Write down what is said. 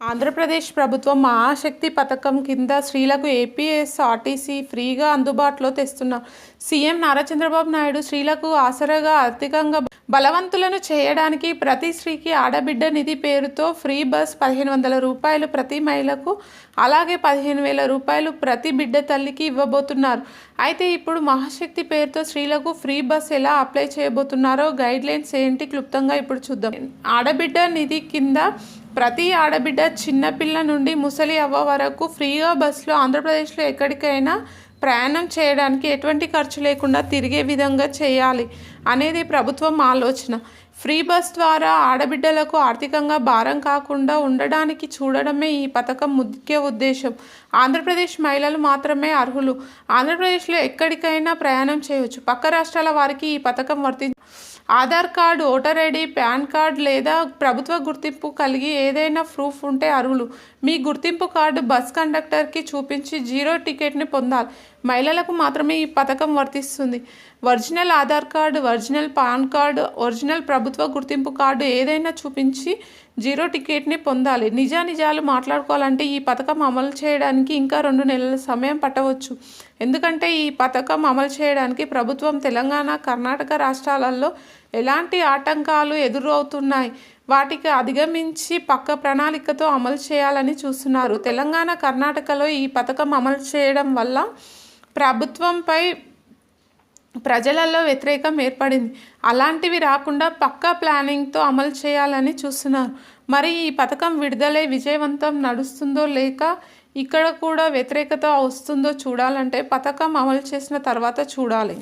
ఆంధ్రప్రదేశ్ ప్రభుత్వం మహాశక్తి పథకం కింద స్త్రీలకు ఏపీఎస్ఆర్టీసీ ఫ్రీగా అందుబాటులో తెస్తున్నారు సీఎం నారా చంద్రబాబు నాయుడు స్త్రీలకు ఆసరాగా ఆర్థికంగా బలవంతులను చేయడానికి ప్రతి స్త్రీకి ఆడబిడ్డ నిధి పేరుతో ఫ్రీ బస్ పదిహేను వందల రూపాయలు ప్రతి మహిళకు అలాగే పదిహేను వేల రూపాయలు ప్రతి బిడ్డ తల్లికి ఇవ్వబోతున్నారు. అయితే ఇప్పుడు మహాశక్తి పేరుతో స్త్రీలకు ఫ్రీ బస్ ఎలా అప్లై చేయబోతున్నారో గైడ్లైన్స్ ఏంటి క్లుప్తంగా ఇప్పుడు చూద్దాం. ఆడబిడ్డ నిధి కింద ప్రతి ఆడబిడ్డ చిన్నపిల్ల నుండి ముసలి అవ్వ వరకు ఫ్రీగా బస్సులో ఆంధ్రప్రదేశ్లో ఎక్కడికైనా ప్రయాణం చేయడానికి ఎటువంటి ఖర్చు లేకుండా తిరిగే విధంగా చేయాలి అనేది ప్రభుత్వం ఆలోచన. ఫ్రీ బస్ ద్వారా ఆడబిడ్డలకు ఆర్థికంగా భారం కాకుండా ఉండడానికి చూడడమే ఈ పథకం ముఖ్య ఉద్దేశం. ఆంధ్రప్రదేశ్ మహిళలు మాత్రమే అర్హులు. ఆంధ్రప్రదేశ్లో ఎక్కడికైనా ప్రయాణం చేయవచ్చు. పక్క రాష్ట్రాల వారికి ఈ పథకం వర్తి Aadhaar card voter ID PAN card లేదా ప్రభుత్వ గుర్తింపు కలిగి ఏదైనా ప్రూఫ్ ఉంటే అర్హులు. మీ గుర్తింపు కార్డు బస్ కండక్టర్కి చూపించి జీరో టికెట్ని పొందాలి. మహిళలకు మాత్రమే ఈ పథకం వర్తిస్తుంది. Original Aadhaar card original PAN card original ప్రభుత్వ గుర్తింపు కార్డు ఏదైనా చూపించి జీరో టికెట్ని పొందాలి. నిజానిజాలు మాట్లాడుకోవాలంటే ఈ పథకం అమలు చేయడానికి ఇంకా రెండు నెలల సమయం పట్టవచ్చు. ఎందుకంటే ఈ పథకం అమలు చేయడానికి ప్రభుత్వం తెలంగాణ కర్ణాటక రాష్ట్రాలలో ఎలాంటి ఆటంకాలు ఎదురవుతున్నాయి? వాటికి అధిగమించి పక్క ప్రణాళికతో అమలు చేయాలని చూస్తున్నారు. తెలంగాణ కర్ణాటకలో ఈ పథకం అమలు చేయడం వల్ల ప్రభుత్వంపై ప్రజలలో వ్యతిరేకం ఏర్పడింది. అలాంటివి రాకుండా పక్కా ప్లానింగ్తో అమలు చేయాలని చూస్తున్నారు. మరి ఈ పథకం విడుదలై విజయవంతం నడుస్తుందో లేక ఇక్కడ కూడా వ్యతిరేకత వస్తుందో చూడాలంటే పథకం అమలు చేసిన తర్వాత చూడాలి.